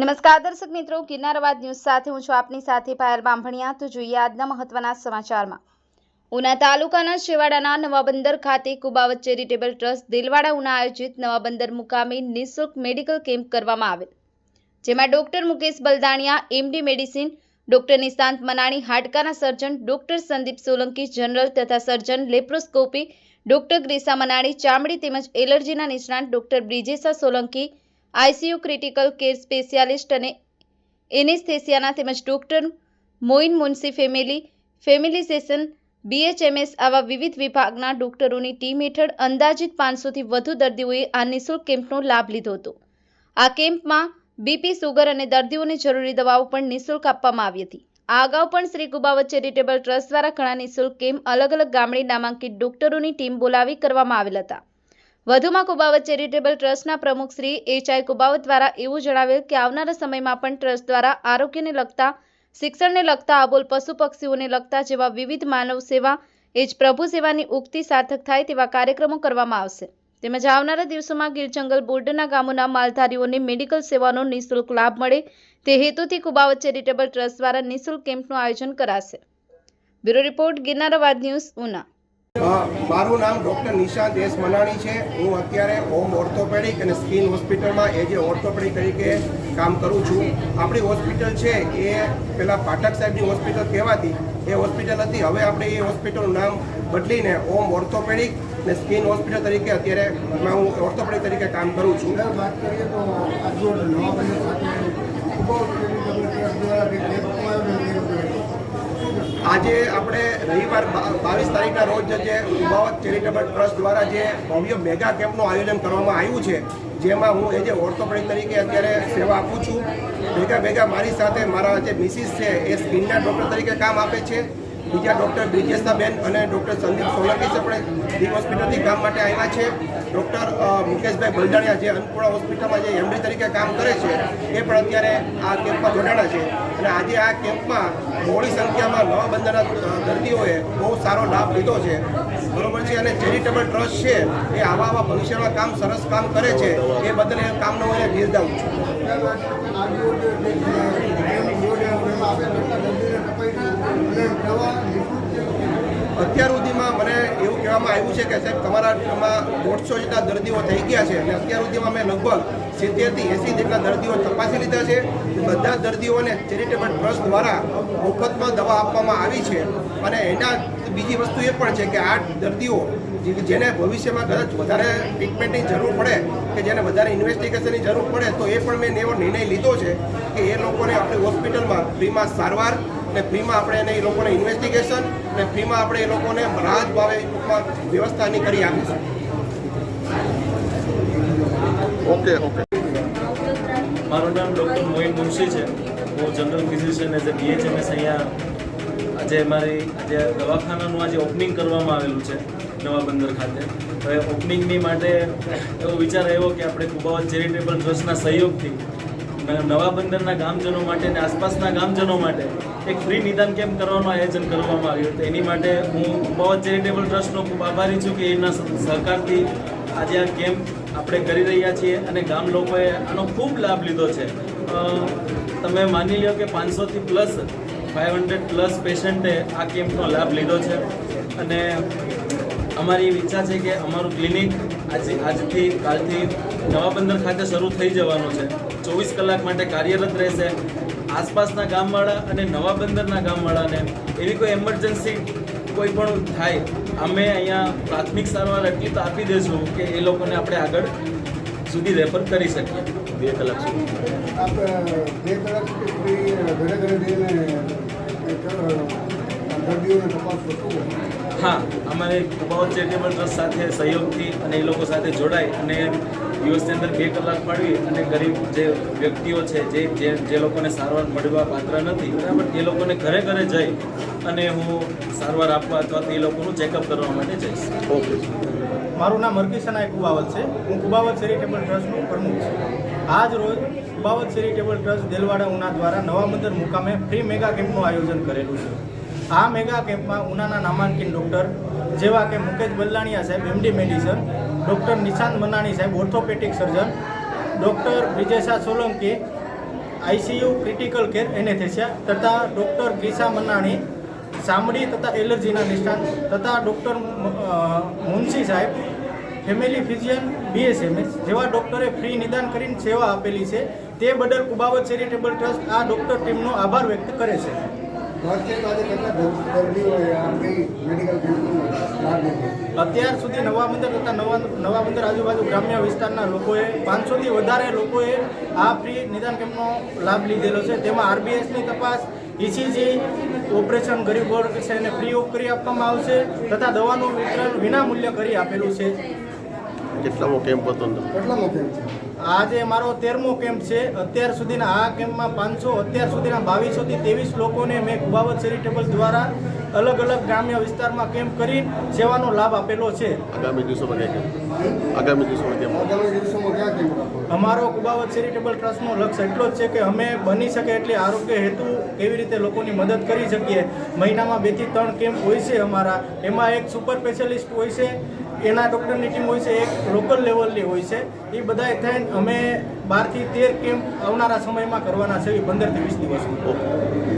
નમસ્કાર, દર્શક મિત્રો ગિરનાર ન્યૂઝ સાથે હું છું આપની સાથે પાયલ બાંભણિયા. તો જોઈએ આજના મહત્વના સમાચારમાં. ઉના તાલુકાના છેવાડાના નવાબંદર ખાતે કુબાવત ચેરિટેબલ ટ્રસ્ટ દિલવાડા ઉના આયોજિત નવાબંદર મુકામે નિઃશુલ્ક મેડિકલ કેમ્પ કરવામાં આવેલ, જેમાં doctor Mukesh Baldaniya, MD medicine, doctor Nishant Manani, હાડકાના surgeon, doctor Sandeep Solanki, general તથા સર્જન લેપ્રોસ્કોપી, ડોક્ટર ગ્રીસા મનાણી, ચામડી તેમજ એલર્જીના નિષ્ણાંત doctor Brijesha Solanki ICU critical care specialist અને એનેસ્થેસિયાના તેમજ doctor Moin Munshi family family session, BHMS આવા વિવિધ વિભાગના ડોક્ટરોની ટીમ હેઠળ અંદાજિત પાંચસોથી વધુ દર્દીઓએ આ નિઃશુલ્ક કેમ્પનો લાભ લીધો હતો. આ કેમ્પમાં બીપી, સુગર અને દર્દીઓને જરૂરી દવાઓ પણ નિઃશુલ્ક આપવામાં આવી હતી. આ અગાઉ પણ શ્રી કુબાવત ચેરિટેબલ ટ્રસ્ટ દ્વારા ઘણા નિઃશુલ્ક કેમ્પ અલગ અલગ ગામડે નામાંકિત ડોક્ટરોની ટીમ બોલાવી કરવામાં આવેલ હતા. વધુમાં કુબાવત ચેરિટેબલ ટ્રસ્ટના પ્રમુખ શ્રી એચઆઈ કુબાવત દ્વારા એવું જણાવેલ કે આવનારા સમયમાં પણ ટ્રસ્ટ દ્વારા આરોગ્યને લગતા, શિક્ષણને લગતા આબોલ પશુ પક્ષીઓને લગતા જેવા વિવિધ માનવ સેવા, એ જ પ્રભુ સેવાની ઉક્તિ સાર્થક થાય તેવા કાર્યક્રમો કરવામાં આવશે. તેમજ આવનારા દિવસોમાં ગીર જંગલ બોર્ડના ગામોના માલધારીઓને મેડિકલ સેવાનો નિઃશુલ્ક લાભ મળે તે હેતુથી કુબાવત ચેરિટેબલ ટ્રસ્ટ દ્વારા નિઃશુલ્ક કેમ્પનું આયોજન કરાશે. બ્યુરો રિપોર્ટ ગિરનારાવાદ ન્યૂઝ, ઉના. મારું નામ ડૉક્ટર નિશાંત એસ મનાણી છે. હું અત્યારે હોમ ઓર્થોપેડિક અને સ્કિન હોસ્પિટલમાં એ ઓર્થોપેડિક તરીકે કામ કરું છું. આપણી હોસ્પિટલ છે એ પહેલાં પાઠક સાહેબની હોસ્પિટલ કહેવાતી. એ હોસ્પિટલ હતી. હવે આપણે એ હોસ્પિટલનું નામ બદલીને હોમ ઓર્થોપેડિક અને સ્કિન હોસ્પિટલ તરીકે અત્યારે હું ઓર્થોપેડિક તરીકે કામ કરું છું. વાત કરીએ તો આજરોજ નવા બંદર ખાતે ખૂબ ચેરિટેબલ ટ્રસ્ટ દ્વારા એક કેમ્પનું આયોજન કર્યું હતું આજે આપણે રવિવાર બાવીસ તારીખના રોજ જે ઉભાવત ચેરિટેબલ ટ્રસ્ટ દ્વારા જે ભવ્ય મેગા કેમ્પનું આયોજન કરવામાં આવ્યું છે, જેમાં હું એ જે ઓર્થોપેડિક તરીકે અત્યારે સેવા આપું છું, ભેગા ભેગા મારી સાથે મારા જે મિસિસ છે, એ સ્કિનના ડૉક્ટર તરીકે કામ આપે છે. બીજા ડૉક્ટર બ્રિજેશાબેન અને ડૉક્ટર સંદીપ સોલંકી છે પણ દી હોસ્પિટલથી કામ માટે આવ્યા છે ડૉક્ટર મુકેશભાઈ બલદાણિયા જે અન્નપૂર્ણા હોસ્પિટલમાં જે એમડી તરીકે કામ કરે છે એ પણ અત્યારે આ કેમ્પમાં જોડાણા છે અને આજે આ કેમ્પમાં મોડી સંખ્યામાં નવા બંદરના દર્દીઓએ બહુ સારો લાભ લીધો છે બરોબર છે અને ચેરિટેબલ ટ્રસ્ટ છે એ આવા આવા ભવિષ્યમાં કામ સરસ કામ કરે છે એ બદલે કામનો હું એને બિરદાવું છું અત્યાર સુધીમાં મને એવું કહેવામાં આવ્યું છે કે સાહેબ, તમારા તમારામાં દોઢસો જેટલા દર્દીઓ થઈ ગયા છે અને અત્યાર સુધીમાં મેં લગભગ સિત્તેરથી એંસી જેટલા દર્દીઓ તપાસી લીધા છે. બધા દર્દીઓને ચેરિટેબલ ટ્રસ્ટ દ્વારા મફતમાં દવા આપવામાં આવી છે. અને એના બીજી વસ્તુ એ પણ છે કે આ દર્દીઓ જેને ભવિષ્યમાં કદાચ વધારે ટ્રીટમેન્ટની જરૂર પડે કે જેને વધારે ઇન્વેસ્ટિગેશનની જરૂર પડે તો એ પણ મેં એવો નિર્ણય લીધો છે કે એ લોકોને આપણી હોસ્પિટલમાં ફ્રીમાં સારવાર અને ફ્રીમાં આપણે એને એ લોકોને ઇન્વેસ્ટિગેશન અને ફ્રીમાં આપણે એ લોકોને રાહત ભાવે ટૂંકમાં વ્યવસ્થાની કરી આપીશું. ઓકે ઓકે મારું નામ ડૉક્ટર મોહિન મુનશી છે. હું general physician as a BHMS અહીંયા આજે મારી આજે દવાખાનાનું આજે ઓપનિંગ કરવામાં આવેલું છે નવા બંદર ખાતે. હવે ઓપનિંગની માટે એવો વિચાર આવ્યો કે આપણે કુબાવત ચેરિટેબલ ટ્રસ્ટના સહયોગથી નવા બંદરના ગામજનો માટે અને આસપાસના ગામજનો માટે એક ફ્રી નિદાન કેમ્પ કરવાનું આયોજન કરવામાં આવ્યું હતું. એની માટે હું બહુ ચેરિટેબલ ટ્રસ્ટનો ખૂબ આભારી છું કે એના સહકારથી આજે આ કેમ્પ આપણે કરી રહ્યા છીએ અને ગામ લોકોએ આનો ખૂબ લાભ લીધો છે. તમે માની લો કે પાંચસોથી પ્લસ ફાઇવ હંડ્રેડ પ્લસ પેશન્ટે આ કેમ્પનો લાભ લીધો છે. અને અમારી એવી ઈચ્છા છે કે અમારું ક્લિનિક આજે આજથી, કાલથી નવા બંદર ખાતે શરૂ થઈ જવાનું છે. ચોવીસ કલાક માટે કાર્યરત રહેશે. આસપાસના ગામવાળા અને નવા બંદરના ગામવાળાને એવી કોઈ એમરજન્સી કોઈ પણ થાય, અમે અહીંયા પ્રાથમિક સારવાર એટલી તો આપી દઈશું કે એ લોકોને આપણે આગળ સુધી રેફર કરી શકીએ. બે કલાક સુધી આપણે બે કલાક સુધી ફ્રી ઘરે ઘરે જઈને એક, અ, દર્દીઓને તપાસ કરતું હા અમારે કુબાવત ચેરિટેબલ ટ્રસ્ટ સાથે સહયોગથી અને એ લોકો સાથે જોડાઈ અને દિવસની અંદર બે કલાક પાડવી અને ગરીબ જે વ્યક્તિઓ છે જે જે જે લોકોને સારવાર મળવા પાત્ર નથી બરાબર? એ લોકોને ઘરે ઘરે જઈ અને હું સારવાર આપવા અથવા તો એ લોકોનું ચેકઅપ કરવા માટે જઈશ. ઓકે. મારું નામ હરકિશનાય કુબાવત છે. હું કુબાવત ચેરિટેબલ ટ્રસ્ટનું પ્રમુખ છું. આજ રોજ કુબાવત ચેરિટેબલ ટ્રસ્ટ દેલવાડા ઉના દ્વારા નવા મંદિર મુકામે ફ્રી મેગા કેમ્પનું આયોજન કરેલું છે. આ મેગા કેમ્પમાં ઉનાના નામાંકિત ડૉક્ટર જેવા કે મુકેશ બલ્લાણીયા સાહેબ MD medicine doctor Nishant Manani સાહેબ orthopedic surgeon doctor Brijesha Solanki ICU critical care anaesthesia તથા ડૉક્ટર ગ્રીસા મનાણી ચામડી તથા એલર્જીના નિષ્ણાંત તથા ડૉક્ટર મુનશી સાહેબ, ફેમિલી ફિઝિયન બીએસએમએસ જેવા ડૉક્ટરે ફ્રી નિદાન કરીને સેવા આપેલી છે. તે બદલ કુબાવત ચેરિટેબલ ટ્રસ્ટ આ ડૉક્ટર ટીમનો આભાર વ્યક્ત કરે છે. અત્યાર સુધી નવા બંદર તથા નવા નવા બંદર આજુબાજુ ગ્રામ્ય વિસ્તારના લોકોએ, પાંચસોથી વધારે લોકોએ આ ફ્રી નિદાન કેમ્પનો લાભ લીધેલો છે. તેમાં આરબીએસની તપાસ ઇસીજી ઓપરેશન ગરીબ વર્ગ છે એને ફ્રી ઓફ કરી આપવામાં આવશે તથા દવાનું વિતરણ વિના મૂલ્ય કરી આપેલું છે. કેટલામો કેમ્પ હતો કેટલામો કેમ્પ છે? આજે મારો તેરમો કેમ્પ છે. અત્યાર સુધીના આ કેમ્પમાં પાંચસો અત્યાર સુધીના બાવીસોથી ત્રેવીસ લોકોને મેં કુબાવત ચેરિટેબલ દ્વારા અલગ અલગ ગ્રામ્ય વિસ્તારમાં કેમ્પ કરી સેવાનો લાભ આપેલો છે. આગામી દિવસોમાં ક્યાં કેમ્પ આગામી દિવસોમાં કેમ્પ આગામી દિવસોમાં ક્યાં કેમ્પ અમારો કુબાવત ચેરિટેબલ ટ્રસ્ટનો લક્ષ્ય એટલો જ છે કે અમે બની શકે એટલે આરોગ્ય હેતુ કેવી રીતે લોકોની મદદ કરી શકીએ. મહિનામાં બેથી ત્રણ કેમ્પ હોય છે અમારા. એમાં એક સુપર સ્પેશિયાલિસ્ટ હોય છે. એના ડૉક્ટરની ટીમ હોય છે, એક લોકલ લેવલની હોય છે. એ બધાએ થઈને અમે બારથી તેર કેમ્પ આવનારા સમયમાં કરવાના છે પંદરથી વીસ દિવસમાં.